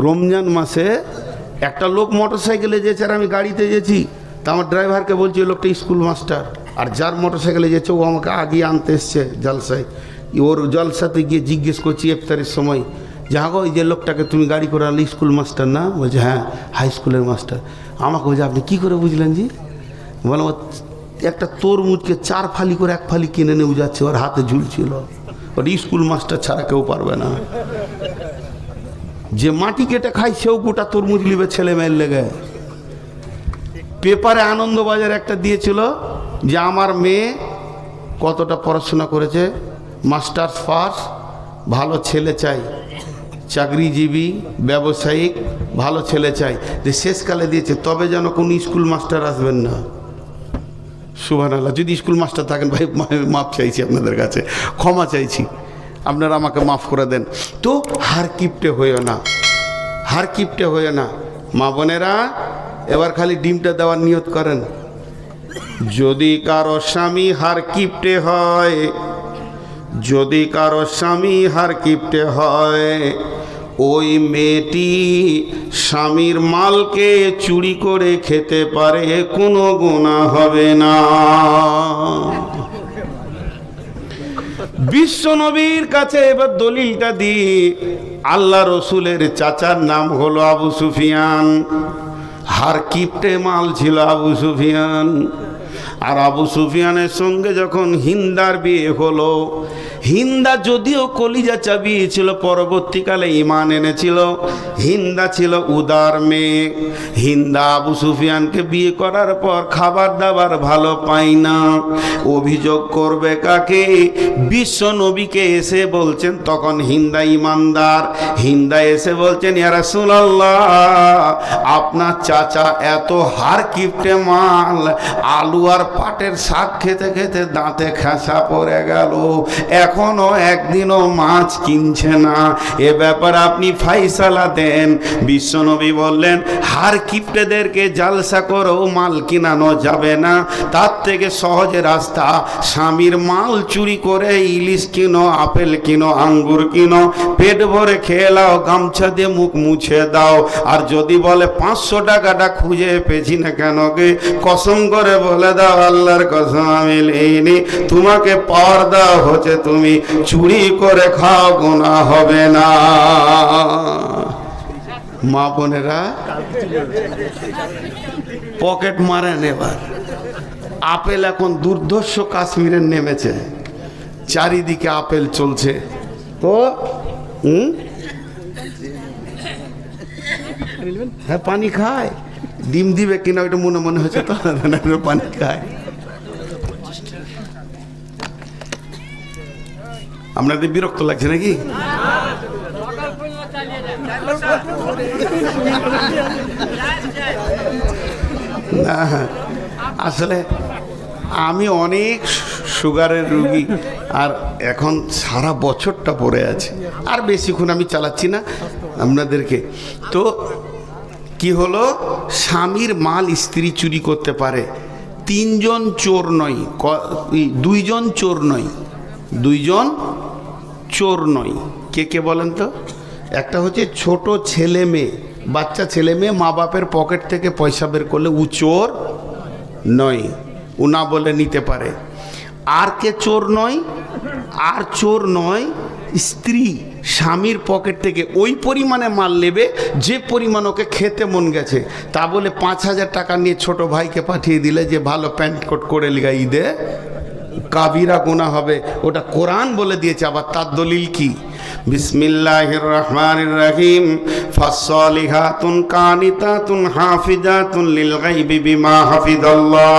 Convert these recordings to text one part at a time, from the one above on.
রমজান মাসে একটা লোক মোটর সাইকেলে যেছে আর আমি গাড়িতে যেছি তা আমার ড্রাইভারকে বলছি ওই লোকটা স্কুল মাস্টার। আর যার মোটর সাইকেলে যেছে ও আমাকে আগে আনতে এসছে জলসায়। ওর জলসাতে গিয়ে জিজ্ঞেস করছি, ইফতারের সময়? যে ওই যে লোকটাকে তুমি গাড়ি করে আনলে, স্কুল মাস্টার না? বলছে হ্যাঁ হাই স্কুলের মাস্টার। আমাকে বলছে, আপনি কী করে বুঝলেন জি? বললাম, "ও একটা তরমুজকে চার ফালি করে এক ফালি কিনে নিয়ে যাচ্ছে, ওর হাতে ঝুলছিল। ওর স্কুল মাস্টার ছাড়া কেউ পারবে না। যে মাটি কেটে খাই সেও গোটা তরমুজ লিবে ছেলে মেয়ের লেগে। পেপারে আনন্দবাজার একটা দিয়েছিল যে আমার মেয়ে কতটা পড়াশোনা করেছে, মাস্টার্স পাস ভালো ছেলে চাই, চাকরিজীবী, ব্যবসায়িক, ভালো ছেলে চাই। যে শেষকালে দিয়েছে, তবে যেন কোনো স্কুল মাস্টার আসবেন না। আল্লাহ যদি স্কুল মাস্টার থাকেন, ভাই মাপ চাইছি আপনাদের কাছে, ক্ষমা চাইছি। আপনারা আমাকে মাফ করে দেন। তো হার কিপটে হইও না। হার কিপটে হইও না। মা বোনেরা, এবার খালি ডিমটা দেওয়ার নিয়ত করেন। যদি কারও স্বামী হার কিপটে হয়, যদি কারও স্বামী হার কিপটে হয়, ওই মেয়েটি স্বামীর মালকে চুরি করে খেতে পারে, কোনো গুণা হবে না। বিশ্ব নবীর কাছে এবার দলিলটা দি আল্লাহ রসুলের চাচার নাম হলো আবু সুফিয়ান। হার কিপটে মাল ছিল আবু সুফিয়ান। আর আবু সুফিয়ানের সঙ্গে যখন হিন্দার বিয়ে হলো, হিন্দা যদিও কলিজা চাবিয়েছিল, পরবর্তীকালে ইমান এনেছিল, হিন্দা ছিল উদার মেয়ে। হিন্দা আবু সুফিয়ানকে বিয়ে করার পর খাবার দাবার ভালো পাই না। অভিযোগ করবে কাকে? বিশ্ব নবীকে এসে বলছেন, তখন হিন্দা ইমানদার হিন্দা এসে বলছেন ইয়ারাসুল্লাহ আপনার চাচা এত হার কিপটে মাল, আলু আর পাটের শাক খেতে খেতে দাঁতে খেসা পড়ে গেল। এখনও একদিনও মাছ কিনছে না। এ ব্যাপারে আপনি ফাইসালা দেন। বিশ্বনবী বললেন, হার কিপটেদেরকে জালসা করেও মাল কিনানো যাবে না। তার থেকে সহজে রাস্তা, স্বামীর মাল চুরি করে ইলিশ কিনো, আপেল কিনো, আঙ্গুর কিনো। পেট ভরে খেয়ে লাও, গামছা দিয়ে মুখ মুছে দাও। আর যদি বলে, পাঁচশো টাকাটা খুঁজে পেয়েছি না কেন গে? কসম করে বলে দাও আল্লাহর কসম আমি নেইনি তোমাকে দেওয়া হচ্ছে, তুমি চুরি করে খাও গোনা হবে না। মা বোনেরা, পকেট মারেন এবার। আপেল এখন দুর্ধর্ষ কাশ্মীরের নেমেছে। চারিদিকে আপেল চলছে। তো হ্যাঁ পানি খায়। ডিম দিবে কিনা ওইটা মনে মনে হচ্ছে তো পানি খায়। আপনাদের বিরক্ত লাগছে নাকি? না, আসলে আমি অনেক সুগারের রুগী, আর এখন সারা বছরটা পড়ে আছে। আর বেশিক্ষণ আমি চালাচ্ছি না আপনাদেরকে। তো কি হলো? স্বামীর মাল স্ত্রী চুরি করতে পারে। তিনজন চোর নয় দুইজন চোর নয়, দুইজন চোর নয়। কে কে বলেন তো? একটা হচ্ছে ছোট ছেলে মেয়ে, বাচ্চা ছেলে মেয়ে মা বাপের পকেট থেকে পয়সা বের করলে উ চোর নয়, ও না বলে নিতে পারে। আর কে চোর নয়? আর চোর নয়, স্ত্রী। স্বামীর পকেট থেকে ওই পরিমাণে মাল নেবে, যে পরিমাণ ওকে খেতে মন গেছে। তা বলে পাঁচ হাজার টাকা নিয়ে ছোট ভাইকে পাঠিয়ে দিলে যে ভালো প্যান্ট কোট করে লিগা ঈদে। কাবিরা গোনা হবে। ওটা কোরআন বলে দিয়েছে, আবার তার দলিল কি? বিসমিল্লাহির রহমানির রহিম। ফাসসালিহাতুন কানিতাতুন হাফিজাতুন লিল গায়বি বিমা হাফিজাল্লাহ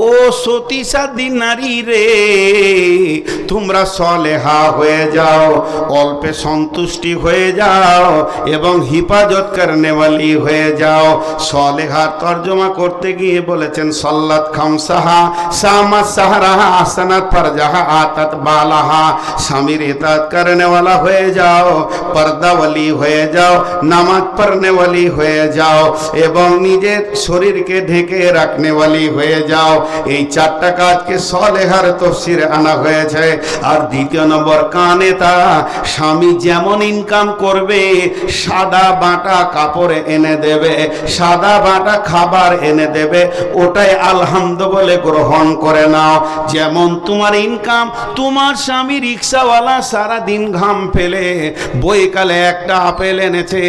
ও সতীসাদী নারী রে তোমরা সলেহা হয়ে যাও, অল্পে সন্তুষ্টি হয়ে যাও এবং হিফাজত করনেওয়ালি হয়ে যাও। সলেহার তর্জমা করতে গিয়ে বলেছেন, সল্লাত খামসাহা, সামা সাহারাহা আসানাত ফারজাহা আতাত বালাহা। স্বামীর ইতাত করনেওয়ালা হয়ে যাও, পর্দাওয়ালি হয়ে যাও, নামাজ পড়নেওয়ালি হয়ে যাও এবং নিজের শরীরকে ঢেকে রাখনেওয়ালি হয়ে যাও। এই চারটা কাজকে সলেহার তফসির আনা হয়েছে। আর দ্বিতীয় নম্বর কানে তা স্বামী যেমন ইনকাম করবে, সাদা বাটা কাপড় এনে দেবে, সাদা বাটা খাবার এনে দেবে, ওটাই আলহামদ বলে গ্রহণ করে নাও। যেমন তোমার ইনকাম, তোমার স্বামী রিক্সাওয়ালা সারা দিন ঘাম ফেলে, বইকালে একটা আপেল এনেছে,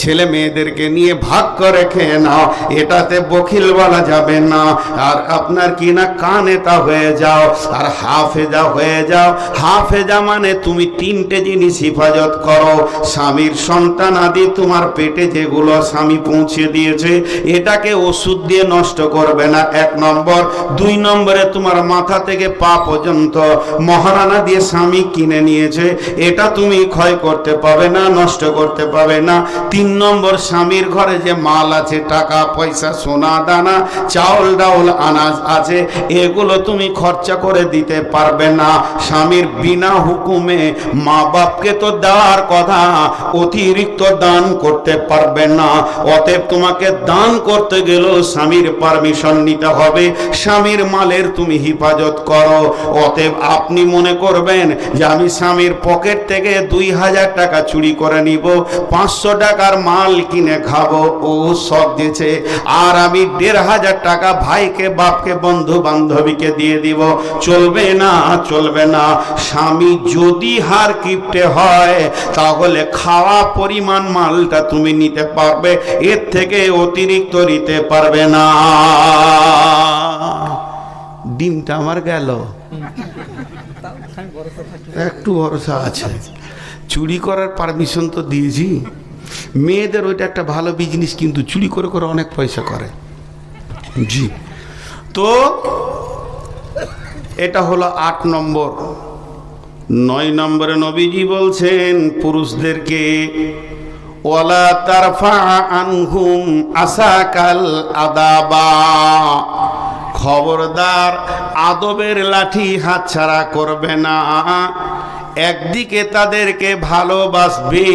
ছেলে মেয়েদেরকে নিয়ে ভাগ করে খেয়ে নাও, এটাতে বকিল বলা যাবে না। আর আপনার কি না কানেতা হয়ে যাও, আর হাফেজা হয়ে যাও। হাফেজা মানে তুমি তিনটে জিনিস হিফাজত করো। স্বামীর সন্তান আদি তোমার পেটে যেগুলো স্বামী পৌঁছে দিয়েছে, এটাকে ওষুধ দিয়ে নষ্ট করবে না। এক নম্বর। দুই নম্বরে তোমার মাথা থেকে পা পর্যন্ত মহারানা দিয়ে স্বামী কিনে নিয়েছে, এটা তুমি ক্ষয় করতে পাবে না, নষ্ট করতে পাবে না। তিন নম্বর, স্বামীর ঘরে যে মাল আছে, টাকা, পয়সা, সোনা, দানা, চাউল, ডাউল, আনাজ আছে, এগুলো তুমি খরচা করে দিতে পারবে না। স্বামীর বিনা হুকুমে মা বাপকে তো দেওয়ার কথা, অতিরিক্ত দান করতে পারবে না। অতএব তোমাকে দান করতে গেলেও স্বামীর পারমিশন নিতে হবে। স্বামীর মালের তুমি হেফাজত করো। অতএব আপনি মনে করবেন যে আমি স্বামীর পকেট থেকে দুই হাজার টাকা চুরি করে নিব, পাঁচশো টাকার মাল কিনে খাব। ও সব দিয়েছে, আর আমি দেড় হাজার টাকা ভাইকে, বাপকে বন্ধু বান্ধবীকে দিয়ে দিব। চলবে না, চলবে না। স্বামী যদি হার কিপটে হয়, তাহলে খাওয়া পরিমাণ মালটা তুমি নিতে পারবে, এর থেকে অতিরিক্ত নিতে পারবে না। ডিমটা আমার গেল। একটু ভরসা আছে। চুরি করার পারমিশন তো দিয়েছি। মেয়েদের ওইটা একটা ভালো বিজনেস কিন্তু চুরি করে করে অনেক পয়সা করে। জি। তো এটা হলো আট নম্বর। নয় নম্বরে নবীজি বলছেন, পুরুষদেরকে, ওয়ালা তারফা আনহুম আসাকাল আদাবা। খবরদার আদবের লাঠি হাতছাড়া করবে না। একদিকে তাদেরকে ভালোবাসবে,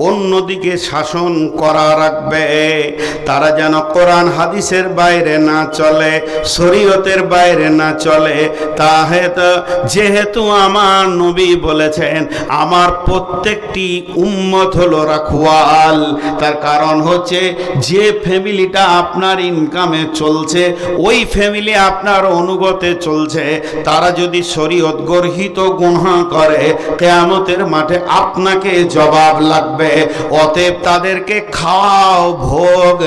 অন্যদিকে শাসন করা রাখবে। তারা যেন কোরআন হাদিসের বাইরে না চলে, শরীয়তের বাইরে না চলে। তাহেতু, যেহেতু আমার নবী বলেছেন, আমার প্রত্যেকটি উম্মত হলো রাখওয়াল। তার কারণ হচ্ছে, যে ফ্যামিলিটা আপনার ইনকামে চলছে, ওই ফ্যামিলি আপনার অনুগতে চলছে। তারা যদি শরীয়ত গর্হিত গুণা করে কেয়ামতের মাঠে আপনাকে জবাব লাগবে। অতএব তাদেরকে খাওয়াও ভোগ,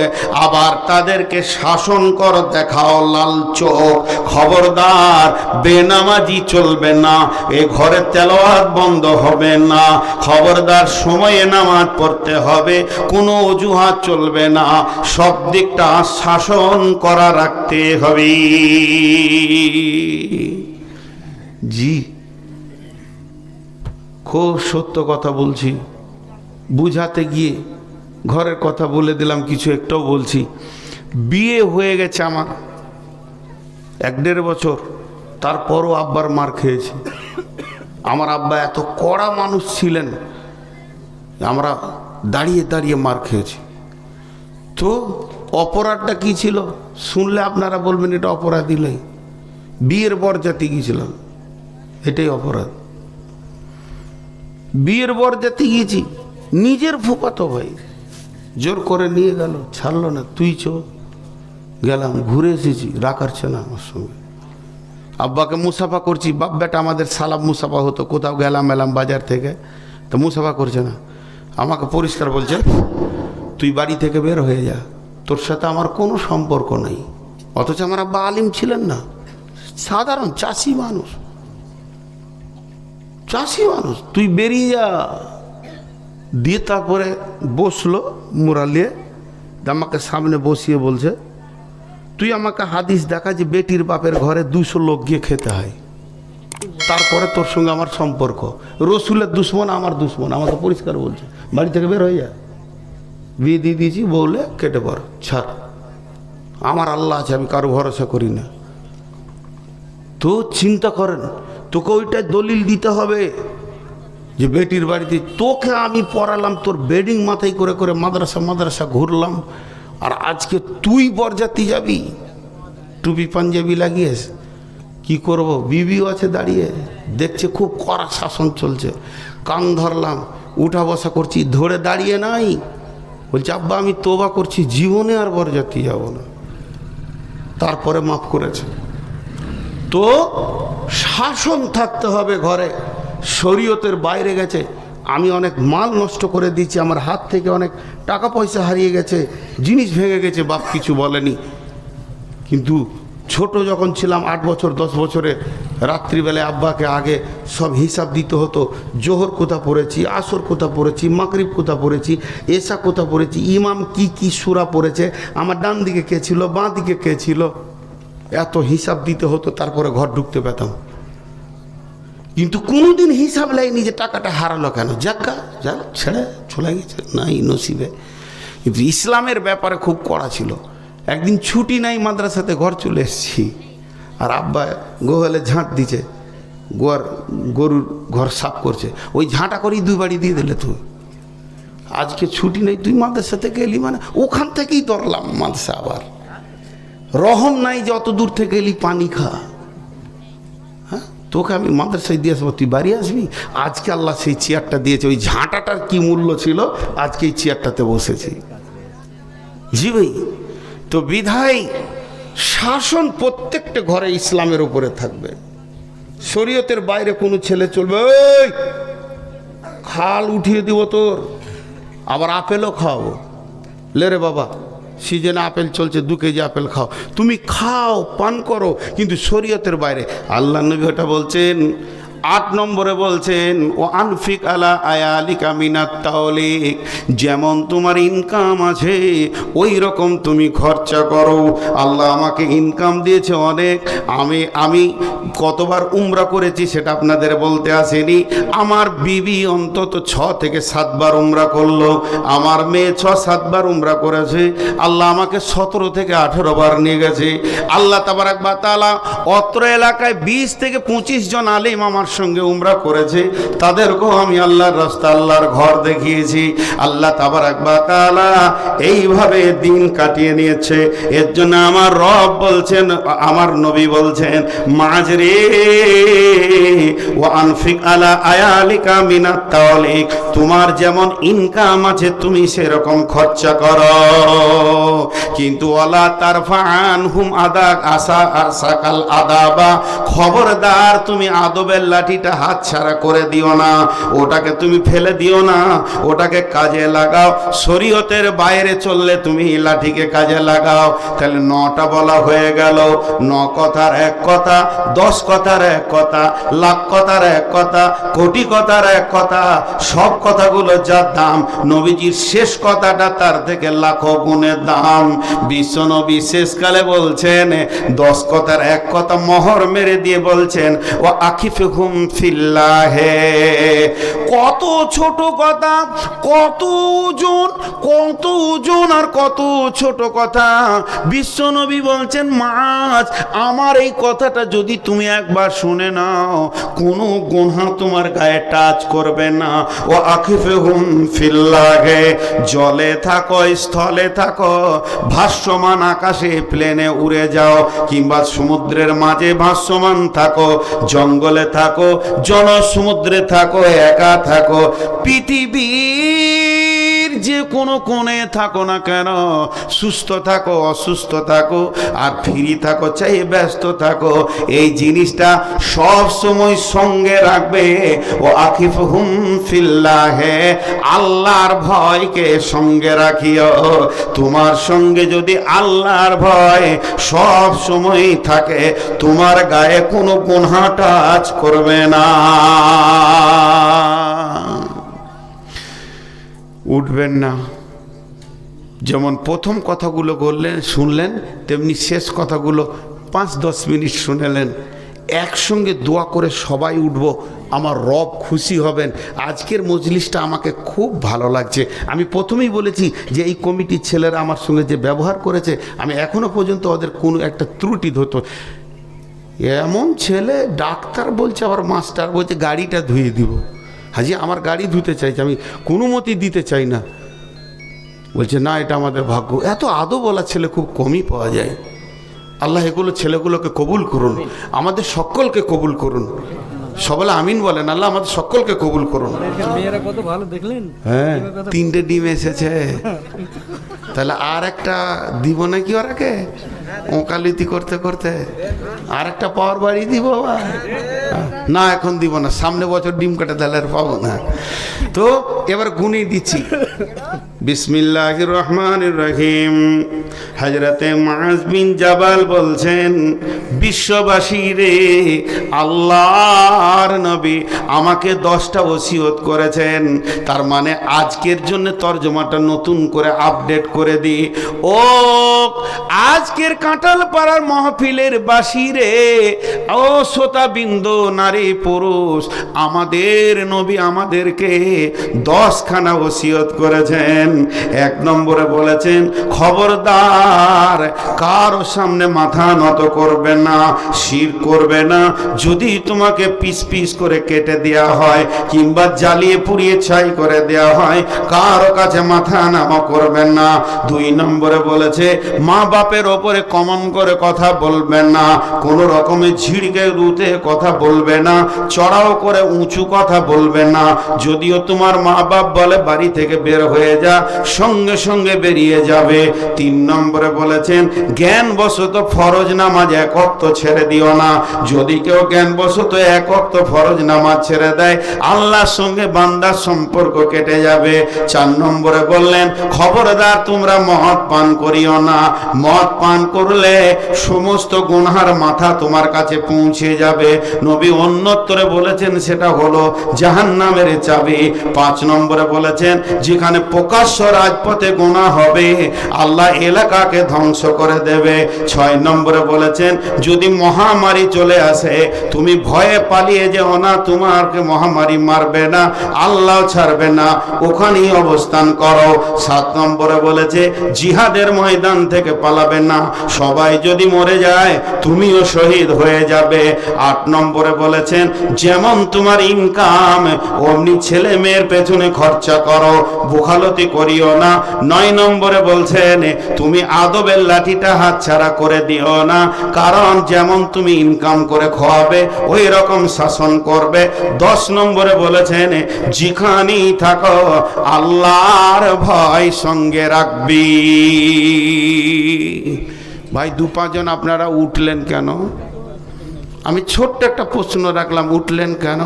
আবার তাদেরকে শাসন কর, দেখাও লাল চোখ। খবরদার, বেনামাজি চলবে না, এ ঘরে তেলাওয়াত বন্ধ হবে না। খবরদার, সময়ে নামাজ পড়তে হবে, কোনো অজুহাত চলবে না। সব দিকটা শাসন করা রাখতে হবে। জি। খুব সত্য কথা বলছি। বুঝাতে গিয়ে ঘরের কথা বলে দিলাম, কিছু একটাও বলছি। বিয়ে হয়ে গেছে আমার, এক দেড় বছর। তারপরও আব্বার মার খেয়েছি। আমার আব্বা এত কড়া মানুষ ছিলেন, আমরা দাঁড়িয়ে দাঁড়িয়ে মার খেয়েছি। তো অপরাধটা কি ছিল? শুনলে আপনারা বলবেন, এটা অপরাধী নয়। বিয়ের বরজাতি গিয়েছিলাম। এটাই অপরাধ। বিয়ের বর যেতে গিয়েছি, নিজের ফুপাতো ভাই। জোর করে নিয়ে গেল, ছাড়লো না, তুই চো। গেলাম, ঘুরে এসেছি রাখারছে না আমার সঙ্গে। আব্বাকে মুসাফা করছি, বাপ বেটা আমাদের সালাম মুসাফা হতো, কোথাও গেলাম, এলাম বাজার থেকে। তো মুসাফা করছে না। আমাকে পরিষ্কার বলছে, তুই বাড়ি থেকে বের হয়ে যা, তোর সাথে আমার কোনো সম্পর্ক নেই। অথচ আমার আব্বা আলিম ছিলেন না। সাধারণ চাষি মানুষ। চাষি মানুষ, তুই বেরিয়ে যা। দিয়ে তারপরে বসল মুরালিয়ে আমাকে সামনে বসিয়ে বলছে, তুই আমাকে হাদিস দেখা যে বেটির বাপের ঘরে দুশো লোক গিয়ে খেতে হয়। তারপরে তোর সঙ্গে আমার সম্পর্ক। রসুলের দুশ্মন, আমার দুশ্মন। আমাকে পরিষ্কার বলছে, বাড়ি থেকে বের হয়ে যায় বিয়ে দিয়ে দিয়েছি বললে কেটে পড় ছাড়। আমার আল্লাহ আছে, আমি কারও ভরসা করি না। তো চিন্তা করেন তোকে ওইটা দলিল দিতে হবে যে বেটির বাড়িতে, তোকে আমি পড়ালাম, তোর বেডিং মাথায় করে করে মাদ্রাসা মাদ্রাসা ঘুরলাম, আর আজকে তুই বরযাত্রী যাবি? টুপি, পাঞ্জাবি লাগিয়েস কি করব? বিবিও আছে দাঁড়িয়ে। দেখছে খুব কড়া শাসন চলছে। কান ধরলাম, উঠা বসা করছি, ধরে দাঁড়িয়ে নাই। বলছে, আব্বা, আমি তোবা করছি, জীবনে আর বরযাত্রী যাব না। তারপরে মাফ করেছে। তো শাসন থাকতে হবে ঘরে। শরীয়তের বাইরে গেছে। আমি অনেক মাল নষ্ট করে দিয়েছি, আমার হাত থেকে অনেক টাকা পয়সা হারিয়ে গেছে, জিনিস ভেঙে গেছে, বাপ কিছু বলেনি। কিন্তু ছোট যখন ছিলাম, আট বছর, দশ বছরে, রাত্রিবেলায় আব্বাকে আগে সব হিসাব দিতে হতো, জোহর কোথা পড়েছি, আসর কোথা পড়েছি মাকরিব কোথা পড়েছি এসা কোথা পড়েছি, ইমাম কি কি সুরা পড়েছে, আমার ডান দিকে কে ছিল, বাঁ দিকে কে ছিল? এত হিসাব দিতে হতো, তারপরে ঘর ঢুকতে পেতাম। কিন্তু কোনোদিন হিসাব লাগেনি যে টাকাটা হারালো কেন? যাক্কা যা ছেড়ে চলে গেছে। নাই, নসিবে। কিন্তু ইসলামের ব্যাপারে খুব কড়া ছিল। একদিন ছুটি নাই, মাদ্রাসাতে ঘর চলে এসেছি। আর আব্বা গোহালে ঝাঁট দিছে। গোয়ার গরুর ঘর সাফ করছে। ওই ঝাঁটা করেই দুই বাড়ি দিয়ে দিলে তুই। আজকে ছুটি নেই, তুই মাদ্রাসা থেকে এলি মানে ওখান থেকেই ধরলাম মাদ্রাসা আবার। রহম নাই যে অত দূর থেকে এলি পানি খা। হ্যাঁ? তোকে আমি মাদ্রাসায় দিয়ে আসব, তুই বাড়ি আসবি? আজকে আল্লাহ সেই চেয়ারটা দিয়েছে, ওই ঝাঁটাটার কি মূল্য ছিল? আজকে এই চেয়ারটাতে বসেছি। জি ভাই, তো বিধায় শাসন প্রত্যেকটা ঘরে ইসলামের উপরে থাকবে। শরীয়তের বাইরে কোনো ছেলে চলবে, ওই, খাল উঠিয়ে দিব তোর, আবার আপেলও খাওয়াবো। লে রে বাবা সিজনে আপেল চলছে, দু কেজি আপেল খাও। তুমি খাও, পান করো, কিন্তু শরীয়তের বাইরে। আল্লাহ নবী ওটা বলছেন আট নম্বরে বলছেন ও আনফিক আলা আয়ালিকা মিনাত তাওলিক, যেমন তোমার ইনকাম আছে, ওই রকম তুমি খরচা করো। আল্লাহ আমাকে ইনকাম দিয়েছে অনেক। আমি আমি কতবার উমরা করেছি সেটা আপনাদের বলতে আসেনি। আমার বিবি অন্তত ছ থেকে সাতবার উমরা করল। আমার মেয়ে ছ, সাতবার উমরা করেছে। আল্লাহ আমাকে সতেরো থেকে আঠেরো বার নিয়ে গেছে। আল্লাহ তাবারাক বা তালা অত্র এলাকায় বিশ থেকে পঁচিশ জন আলিম আমার সঙ্গে উমরা করেছে, তাদেরকেও আমি আল্লাহর রাস্তা, আল্লাহর ঘর দেখিয়েছি। আল্লাহ তাবারাক বা তালা এইভাবে দিন কাটিয়ে নিয়েছে। এর জন্য আমার রব বলছেন, আমার নবী বলছেন, মাঝরে ও আনফিক আলা আয়ালিকা মিনাত তাওলিক, তোমার যেমন ইনকাম আছে, তুমি সেরকম খরচা করো। কিন্তু ওয়ালা তারফান হুম আদা আসা আর সাকাল আদাবা, খবরদার তুমি আদবের লাঠিটা হাত ছাড়া করে দিও না। ওটাকে তুমি ফেলে দিও না। ওটাকে কাজে লাগাও। শরীয়তের বাইরে চললে তুমি লাঠিকে কাজে লাগাও। তাহলে নটা বলা হয়ে গেল। ন কথার এক কথা, দশ কথার এক কথা, লাখ কথার এক কথা, কোটি কথার এক কথা, সব কথাগুলো যার দাম। নবীজির শেষ কথাটা তার থেকে লাখো গুণের দাম। বিশ্ব নবী শেষকালে বলছেন, দশ কথার এক কথা মহর মেরে দিয়ে বলছেন ও আখিফে হুম ফিল্লাহে কত ছোট কথা, কত ওজন কত ওজন আর কত ছোট কথা। বিশ্ব নবী বলছেন, মাছ, আমার এই কথাটা যদি তুমি একবার শুনে নাও, কোনো গোনা তোমার গায়ে টাচ করবে না। ও আখিফে হুম ফিল্লাগে জলে থাকো, স্থলে থাকো, ভাষ্যমান আকাশে প্লেনে উড়ে যাও, কিংবা সমুদ্রের মাঝে ভাষ্যমান থাকো, জঙ্গলে থাকো জন সমুদ্রে থাকো একা থাকো পৃথিবীর যে কোনো কোণে থাকো না কেন, সুস্থ থাকো, অসুস্থ থাকো, আর ফ্রি থাকো চাই ব্যস্ত থাকো। এই জিনিসটা সব সময় সঙ্গে রাখবে। ও আকিফ হুম ফিল্লাহে, আল্লাহর ভয়কে সঙ্গে রাখিও। তোমার সঙ্গে যদি আল্লাহর ভয় সব সময় থাকে, তোমার গায়ে কোনো গুনহা টাচ করবে না। উঠবেন না। যেমন প্রথম কথাগুলো বললেন, শুনলেন, তেমনি শেষ কথাগুলো পাঁচ দশ মিনিট শুনেলেন। একসঙ্গে দোয়া করে সবাই উঠব, আমার রব খুশি হবেন। আজকের মজলিসটা আমাকে খুব ভালো লাগছে। আমি প্রথমেই বলেছি যে এই কমিটির ছেলেরা আমার সঙ্গে যে ব্যবহার করেছে, আমি এখনও পর্যন্ত ওদের কোনো একটা ত্রুটি ধরতো। এমন ছেলে ডাক্তার বলছে, আবার মাস্টার বলছে, গাড়িটা ধুয়ে দিব। হাজি আমার গাড়ি ধুতে চাইছে আমি কোনো মতেই দিতে চাই না। বলছে না এটা আমাদের ভাগ্য। এত আদো বলা ছেলে খুব কমই পাওয়া যায়। আল্লাহ এগুলো ছেলেগুলোকে কবুল করুন আমাদের সকলকে কবুল করুন। সবলে আমিন বলেন আল্লাহ আমাদের সকলকে কবুল করুন। মেয়েরা কত ভালো দেখলেন? হ্যাঁ তিনটে ডিম এসেছে। তাহলে আর একটা দিব নাকি ওরাকে? ওকালিতি করতে করতে। আর একটা পাওয়ার বাড়ি দিব আবার? না, এখন দিব না। সামনে বছর ডিম কাটা, তাহলে আর পাবো না। তো এবার গুনে দিচ্ছি। বিসমিল্লাহ রহমান রহিম। হজরতে মাজ বিন জাবাল বলছেন বিশ্ববাসী রে আল্লাহর নবী আমাকে দশটা ওসিয়ত করেছেন। তার মানে আজকের জন্য তর্জমাটা নতুন করে আপডেট করে দিই ও, আজকের কাঁঠাল পাড়ার মহফিলের বাসী রে ও শ্রোতা বিন্দু নারী, পুরুষ, আমাদের নবী আমাদেরকে দশখানা ওসিয়ত করেছেন। এক নম্বরে বলেছেন, খবরদার কারও সামনে মাথা নত করবে না, শির করবে না। যদি তোমাকে পিস পিস করে কেটে দেওয়া হয় কিংবা জ্বালিয়ে পুড়িয়ে ছাই করে দেওয়া হয়, কারও কাছে মাথা নামা করবেন না। দুই নম্বরে বলেছে, মা বাপের ওপরে কমন করে কথা বলবেন না, কোনো রকমে ঝিড়কে রুতে কথা বলবে না, চড়াও করে উঁচু কথা বলবে না। যদিও তোমার মা বাপ বলে বাড়ি থেকে বের হয়ে যা সঙ্গে সঙ্গে বেরিয়ে যাবে। তিন নম্বরে বলেছেন জ্ঞান বশত ফরজ নামাজ এক ছেড়ে দিও না। যদি কেউ জ্ঞান বশত এক অক্ত ফরজ নামাজ ছেড়ে দেয়, আল্লাহর সঙ্গে বান্দার সম্পর্ক কেটে যাবে। চার নম্বরে বললেন, খবরদার তোমরা মদ পান করিও না। মদ পান করলে সমস্ত গুনহার মাথা তোমার কাছে পৌঁছে যাবে। নবী অন্যত্তরে বলেছেন, সেটা হলো জাহান্নামের চাবি। পাঁচ নম্বরে বলেছেন, যেখানে প্রকাশ্য রাজপথে গোনা হবে। আল্লাহ এলাকাকে ধ্বংস করে দেবে। ছয় নম্বরে বলেছেন, যদি মহামারী চলে আসে, তুমি ভয়ে পালিয়ে যেও না, তোমাকে মহামারী মারবে না, আল্লাহ ছাড়বে না। ওখানেই অবস্থান করো। সাত নম্বরে বলেছে, জিহাদের ময়দান থেকে পালাবে না। সবাই যদি মরে যায়, তুমিও শহীদ হয়ে যাবে। আট নম্বরে বলেছেন, যেমন তোমার ইনকাম, অমনি ছেলে মেয়ের পেছনে খরচা করো। বোখালতি করিও না। নয় নম্বরে বলছেন, তুমি আদবের লাঠিটা হাতছাড়া করে দিও না। কারণ যেমন তুমি ইনকাম করে খাওয়াবে ওই রকম শাসন করবে। দশ নম্বরে বলেছেন, যেখানেই থাকো, আল্লাহর ভয় সঙ্গে রাখবি। ভাই দু পাঁচজন আপনারা উঠলেন কেন? আমি ছোট্ট একটা প্রশ্ন রাখলাম, উঠলেন কেন?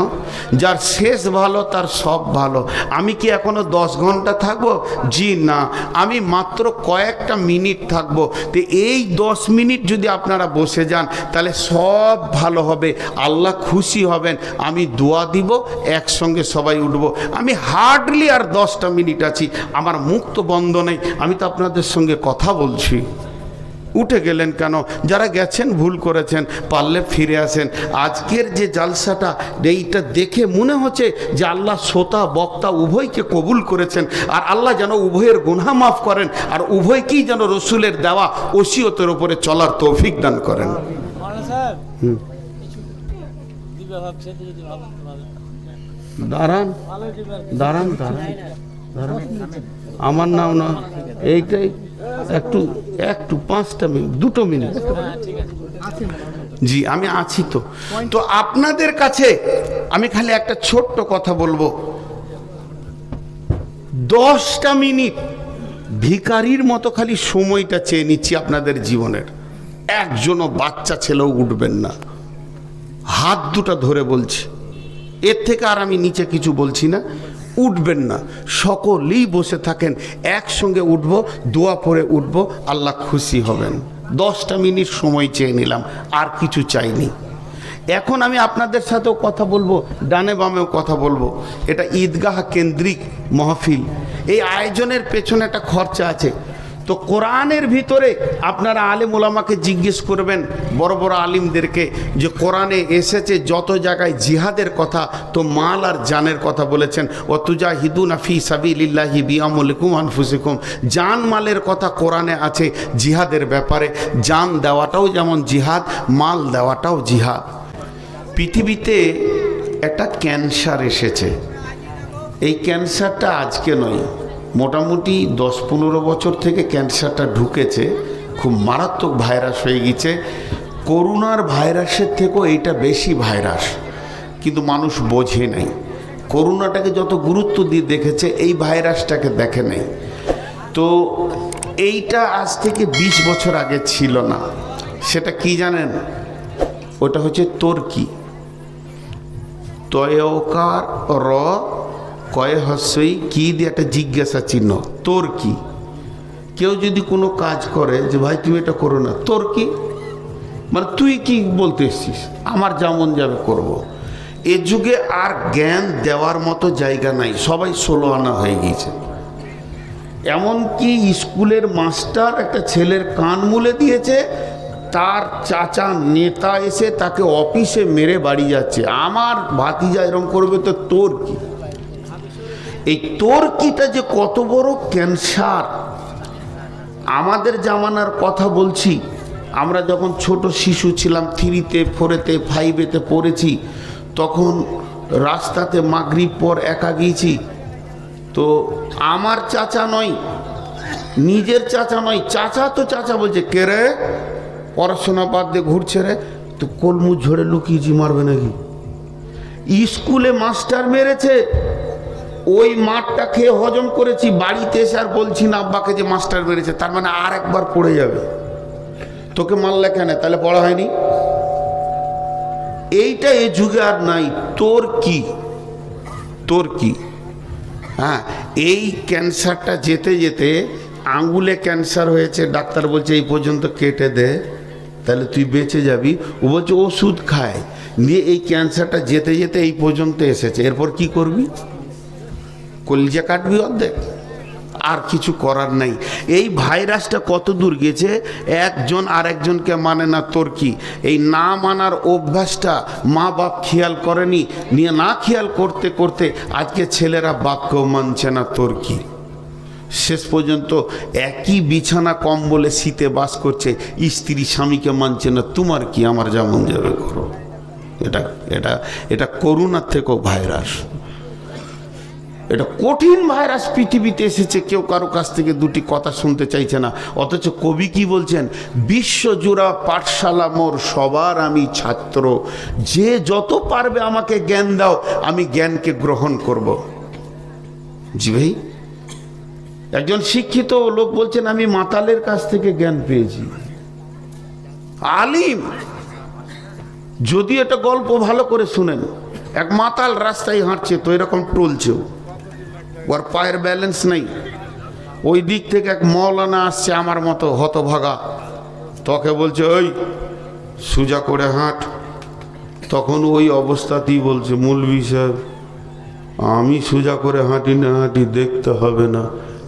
যার শেষ ভালো, তার সব ভালো। আমি কি এখনও দশ ঘণ্টা থাকব? জি না। আমি মাত্র কয়েকটা মিনিট থাকব। তো এই দশ মিনিট যদি আপনারা বসে যান, তাহলে সব ভালো হবে। আল্লাহ খুশি হবেন। আমি দোয়া দিব, একসঙ্গে সবাই উঠবো। আমি হার্ডলি আর দশটা মিনিট আছি। আমার মুখ তো বন্ধ নেই। আমি তো আপনাদের সঙ্গে কথা বলছি। উঠে গেলেন কেন? যারা গেছেন, ভুল করেছেন, পারলে ফিরে আসেন। আজকের যে জালসাটা, এইটা দেখে মনে হচ্ছে যে আল্লাহ শ্রোতা, বক্তা উভয়কে কবুল করেছেন, আর আল্লাহ যেন উভয়ের গুনহা মাফ করেন, আর উভয়কেই যেন রসুলের দেওয়া ওসিয়তের ওপরে চলার তৌফিক দান করেন। দাঁড়ান দাঁড়ান দাঁড়ান। আমার নাম না, এইটাই একটু একটু, পাঁচটা মিনিট, দুটো মিনিট। জি, আমি আছি তো। তো আপনাদের কাছে আমি খালি একটা ছোট্ট কথা বলব। দশটা মিনিট ভিকারির মতো খালি সময়টা চেয়ে নিচ্ছি আপনাদের জীবনের। একজনও বাচ্চা ছেলেও উঠবেন না। হাত দুটা ধরে বলছি। এর থেকে আর আমি নিচে কিছু বলছি না। উঠবেন না। সকলেই বসে থাকেন, একসঙ্গে উঠব, দোয়া পরে উঠব, আল্লাহ খুশি হবেন। দশটা মিনিট সময় চেয়ে নিলাম, আর কিছু চাইনি। এখন আমি আপনাদের সাথেও কথা বলব, ডানে বামেও কথা বলব। এটা ঈদগাহ কেন্দ্রিক মহফিল। এই আয়োজনের পেছনে একটা খরচা আছে। তো কোরআনের ভিতরে আপনারা আলিম ওলামাকে জিজ্ঞেস করবেন, বড় বড় আলিমদেরকে যে কোরআনে এসেছে যত জায়গায় জিহাদের কথা, তো মাল আর জানের কথা বলেছেন। অতুজা হিদুন আফি সাবিল্লাহি বিয়ামুলিকুম আনফুসিকুম। জান মালের কথা কোরআনে আছে জিহাদের ব্যাপারে। জান দেওয়াটাও যেমন জিহাদ, মাল দেওয়াটাও জিহাদ। পৃথিবীতে একটা ক্যান্সার এসেছে। এই ক্যান্সারটা আজকে নয় মোটামুটি দশ পনেরো বছর থেকে ক্যান্সারটা ঢুকেছে, খুব মারাত্মক ভাইরাস হয়ে গেছে। করোনার ভাইরাসের থেকেও এইটা বেশি ভাইরাস, কিন্তু মানুষ বোঝে নাই। করোনাটাকে যত গুরুত্ব দিয়ে দেখেছে, এই ভাইরাসটাকে দেখে নেই। তো এইটা আজ থেকে ২০ বছর আগে ছিল না। সেটা কি জানেন? ওটা হচ্ছে তোরকি। তয়কার র কয় হস্যই? কি দিয়ে একটা জিজ্ঞাসা চিহ্ন? তোর কি? কেউ যদি কোনো কাজ করে যে, ভাই, তুমি এটা করো না। তোর কি? মানে তুই কি বলতে এসছিস? আমার যেমন যাবে করব। এ যুগে আর জ্ঞান দেওয়ার মতো জায়গা নাই। সবাই ষোলো আনা হয়ে গিয়েছে। এমনকি স্কুলের মাস্টার একটা ছেলের কান মুলে দিয়েছে, তার চাচা নেতা এসে তাকে অফিসে মেরে বাড়ি যাচ্ছে। আমার ভাতিজা এরম করবে তো তোর কি? এই তোর কিটা যে কত বড় ক্যান্সার। আমাদের জামানার কথা বলছি, আমরা যখন ছোট শিশু ছিলাম, থ্রিতে, ফোরেতে, ফাইভেতে পড়েছি, তখন রাস্তাতে মাগরিব পর একা গিয়েছি। তো আমার চাচা নয়, নিজের চাচা নয়, চাচা তো চাচা বলছে, কে রে? পড়াশোনা বাদ দিয়ে ঘুরছে রে। তো কলমু ঝরে লুকিয়েছি মারবে নাকি? স্কুলে মাস্টার মেরেছে ওই মাঠটা খেয়ে হজম করেছি, বাড়িতে এসে আর বলছি না, আব্বাকে যে মাস্টার মেরেছে, তার মানে আর একবার পড়ে যাবে। তোকে মারলে কেন? তাহলে পড়া হয়নি। এইটা এ যুগে আর নাই। তোর কি? তোর কি? হ্যাঁ এই ক্যান্সারটা যেতে যেতে আঙ্গুলে ক্যান্সার হয়েছে, ডাক্তার বলছে এই পর্যন্ত কেটে দে, তাহলে তুই বেঁচে যাবি। ও বলছে, ওষুধ খায়। দিয়ে এই ক্যান্সারটা যেতে যেতে এই পর্যন্ত এসেছে। এরপর কি করবি? কলিজা কাটবি অর্ধেক? আর কিছু করার নাই। এই ভাইরাসটা কত দূর গেছে? একজন আর একজনকে মানে না তোর কি? এই না মানার অভ্যাসটা মা বাপ খেয়াল করেনি? নিয়ে না খেয়াল করতে করতে আজকে ছেলেরা বাপকেও মানছে না তোর কি? শেষ পর্যন্ত একই বিছানা কম্বলে শীতে বাস করছে, স্ত্রী স্বামীকে মানছে না। তোমার কি আমার যেমন যাবে করো? এটা এটা এটা করোনার থেকেও ভাইরাস। এটা কঠিন ভাইরাস পৃথিবীতে এসেছে, কেউ কারও কাছ থেকে দুটি কথা শুনতে চাইছে না। অথচ কবি কি বলছেন? বিশ্বজোড়া পাঠশালা মোর সবার আমি ছাত্র। যে যত পারবে আমাকে জ্ঞান দাও, আমি জ্ঞানকে গ্রহণ করব। জি ভাই, একজন শিক্ষিত লোক বলছেন, আমি মাতালের কাছ থেকে জ্ঞান পেয়েছি। আলিম, যদি এটা গল্প ভালো করে শুনেন, এক মাতাল রাস্তায় হাঁটছে, তো এরকম টলছেও। ওর পায়ের ব্যালেন্স নেই। ওই দিক থেকে এক মৌলানা আসছে আমার মতো হতভাগা। তকে বলছে, ওই সুজা করে হাঁট। তখন ওই অবস্থাতেই বলছে মূলবি সাহেব, আমি সুজা করে হাঁটি না, হাঁটি দেখতে হবে না।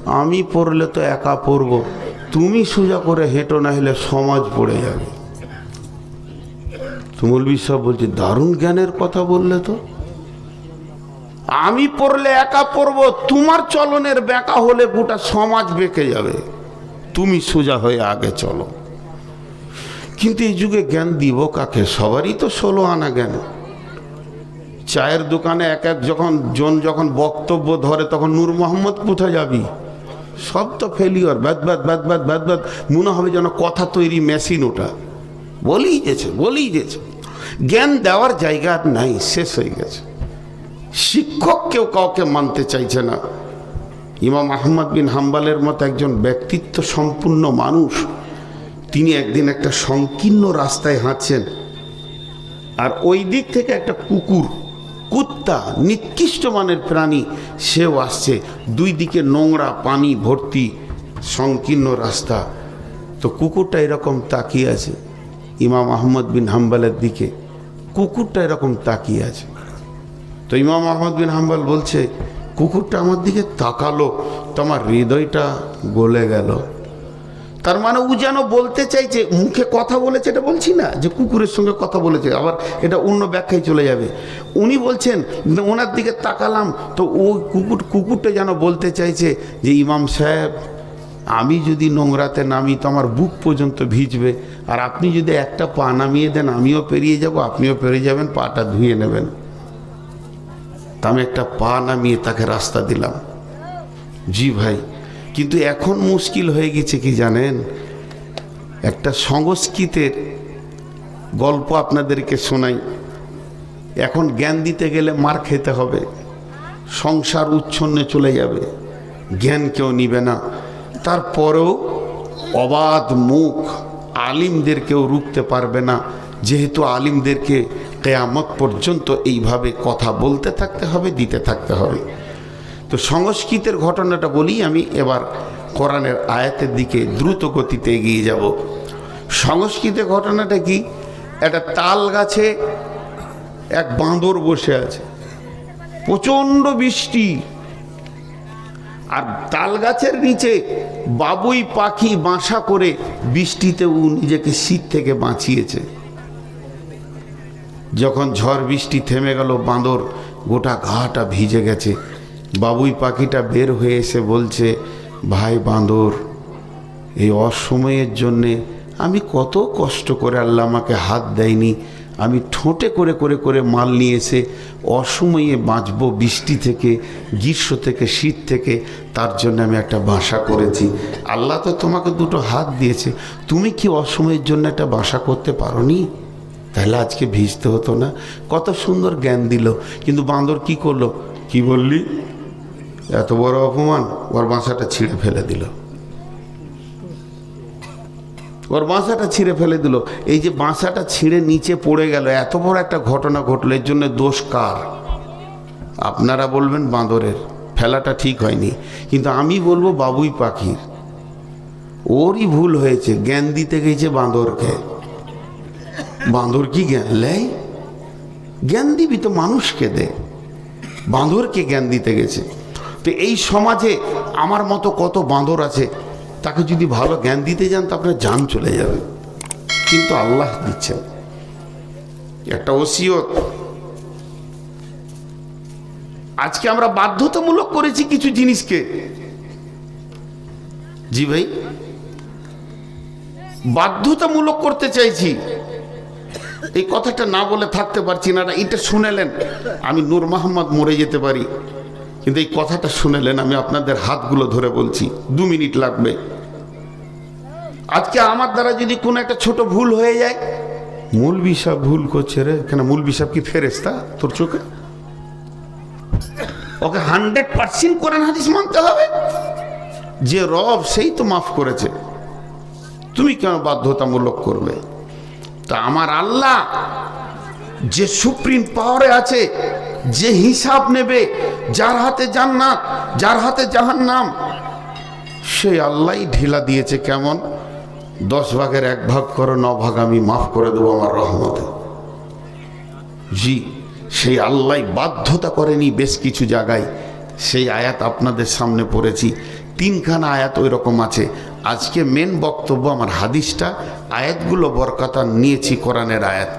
আমি পড়লে তো একা পড়ব। তুমি সোজা করে হেঁটো না হলে সমাজ পড়ে যাবে। তুমুল বিশ্বাস বলছে, দারুণ জ্ঞানের কথা বললে তো। আমি পড়লে একা পড়ব, তোমার চলনের বেঁকা হলে গোটা সমাজ বেঁকে যাবে। তুমি সোজা হয়ে আগে চলো। কিন্তু এই যুগে জ্ঞান দিব কাকে? সবারই তো ষোলো আনা জ্ঞান। চায়ের দোকানে এক এক যখন, জন যখন বক্তব্য ধরে, তখন নূর মোহাম্মদ কোথায় যাবি? সব তো ফেলিওর ব্যাদ ব্যাদ ব্যাদ ব্যাদ ব্যাদ ব্যাদ মনে হবে যেন কথা তৈরি মেশিন ওটা। বলেই গেছে বলেই গেছে। জ্ঞান দেওয়ার জায়গা আর নাই, শেষ হয়ে গেছে। শিক্ষক কেউ কাউকে মানতে চাইছে না। ইমাম আহমদ বিন হাম্বালের মতো একজন ব্যক্তিত্ব সম্পূর্ণ মানুষ, তিনি একদিন একটা সংকীর্ণ রাস্তায় হাঁটছেন। আর ওই দিক থেকে একটা কুকুর, কুত্তা, নিকৃষ্ট মানের প্রাণী, সেও আসছে। দুই দিকে নোংরা পানি ভর্তি সংকীর্ণ রাস্তা। তো কুকুরটা এরকম তাকিয়ে আছে, ইমাম আহমদ বিন হাম্বালের দিকে। কুকুরটা এরকম তাকিয়ে আছে। তো ইমাম আহমদ বিন হাম্বাল বলছে, কুকুরটা আমার দিকে তাকালো, তো আমার হৃদয়টা গলে গেল। তার মানে ও যেন বলতে চাইছে, মুখে কথা বলেছে এটা বলছি না, যে কুকুরের সঙ্গে কথা বলেছে, আবার এটা অন্য ব্যাখ্যায় চলে যাবে। উনি বলছেন, ওনার দিকে তাকালাম। তো ওই কুকুর, কুকুরটা যেন বলতে চাইছে যে, ইমাম সাহেব, আমি যদি নোংরাতে নামি, তো আমার বুক পর্যন্ত ভিজবে। আর আপনি যদি একটা পা নামিয়ে দেন, আমিও পেরিয়ে যাব, আপনিও পেরিয়ে যাবেন, পাটা ধুয়ে নেবেন। তা আমি একটা পা নামিয়ে তাকে রাস্তা দিলাম। জি ভাই, কিন্তু এখন মুশকিল হয়ে গেছে কি জানেন? একটা সংস্কৃতের গল্প আপনাদেরকে শোনাই। এখন জ্ঞান দিতে গেলে মার খেতে হবে। সংসার উচ্ছন্নে চলে যাবে। জ্ঞান কেউ নিবে না। তারপরেও অবাধ মুখ আলিমদের কেউ রুখতে পারবে না। যেহেতু আলিমদেরকে কেয়ামত পর্যন্ত এইভাবে কথা বলতে থাকতে হবে, দিতে থাকতে হবে। তো সংস্কৃতের ঘটনাটা বলি আমি, এবার কোরআনের আয়াতের দিকে দ্রুত গতিতে এগিয়ে যাব। সংস্কৃতের ঘটনাটা কি? একটা তাল গাছে এক বাঁদর বসে আছে। প্রচণ্ড বৃষ্টি। আর তাল গাছের নিচে বাবুই পাখি বাসা করে বৃষ্টিতে ও নিজেকে শীত থেকে বাঁচিয়েছে। যখন ঝড় বৃষ্টি থেমে গেল, বাঁদর গোটা ঘাটা ভিজে গেছে। বাবুই পাখিটা বের হয়ে এসে বলছে, ভাই বাঁদর, এই অসময়ের জন্যে আমি কত কষ্ট করে আল্লাহ আমাকে হাত দেয়নি। আমি ঠোঁটে করে করে করে মাল নিয়ে এসে অসময়ে বাঁচবো বৃষ্টি থেকে, গ্রীষ্ম থেকে, শীত থেকে, তার জন্য আমি একটা বাসা করেছি। আল্লাহ তো তোমাকে দুটো হাত দিয়েছে। তুমি কি অসময়ের জন্য একটা বাসা করতে পারোনি? তাহলে আজকে ভিজতে হতো না। কত সুন্দর জ্ঞান দিল। কিন্তু বাঁদর কি করল? কি বললি? এত বড় অপমান। ওর বাসাটা ছিঁড়ে ফেলে দিল। ওর বাসাটা ছিঁড়ে ফেলে দিল। এই যে বাসাটা ছিঁড়ে নিচে পড়ে গেল, এত বড় একটা ঘটনা ঘটলো, এর জন্য দোষ কার? আপনারা বলবেন বাঁদরের ফেলাটা ঠিক হয়নি। কিন্তু আমি বলব বাবুই পাখির। ওরই ভুল হয়েছে, জ্ঞান দিতে গেছে বাঁদরকে বাঁদর কি জ্ঞান লেয়, জ্ঞান দিবি তো মানুষকে দে। বাঁদরকে জ্ঞান দিতে গেছে। তো এই সমাজে আমার মতো কত বাঁদর আছে, তাকে যদি ভালো জ্ঞান দিতে যান তো আপনার যান চলে যাবে। কিন্তু আল্লাহ দিচ্ছেন। একটা ওসিয়ত। আজকে আমরা বাধ্যতামূলক করেছি কিছু জিনিসকে। জি ভাই। বাধ্যতামূলক করতে চাইছি। এই কথাটা না বলে থাকতে পারছি না। এটা শুনেলেন। আমি নূর মোহাম্মদ মরে যেতে পারি। কিন্তু এই কথাটা শুনেলেন আমি আপনাদের হাতগুলো ধরে বলছি। দু মিনিট লাগবে। আজকে আমার দ্বারা যদি কোনো একটা ছোট ভুল হয়ে যায় মূল বিষয় ভুল করছে রে। কেন মূল বিষয় কি ফেরেস্তা তোর চোখে? ওকে হান্ড্রেড পার্সেন্ট কোরআন হাদিস মানতে হবে। যে রব সেই তো মাফ করেছে। তুমি কেন বাধ্যতামূলক করবে? তা আমার আল্লাহ যে সুপ্রিম পাওয়ারে আছে, যে হিসাব নেবে, যার হাতে জান্নাত, যার হাতে জাহান্নাম সেই আল্লাহ ঢিলা দিয়েছে কেমন? দশ ভাগের এক ভাগ করো, ন ভাগ আমি মাফ করে দেবো আমার রহমতে। জি, সেই আল্লাহ বাধ্যতা করেনি বেশ কিছু জায়গায়। সেই আয়াত আপনাদের সামনে পড়েছি। তিনখানা আয়াত ওই রকম আছে। আজকে মেন বক্তব্য আমার হাদিসটা আয়াতগুলো বরকাতা নিয়েছি কোরআনের আয়াত।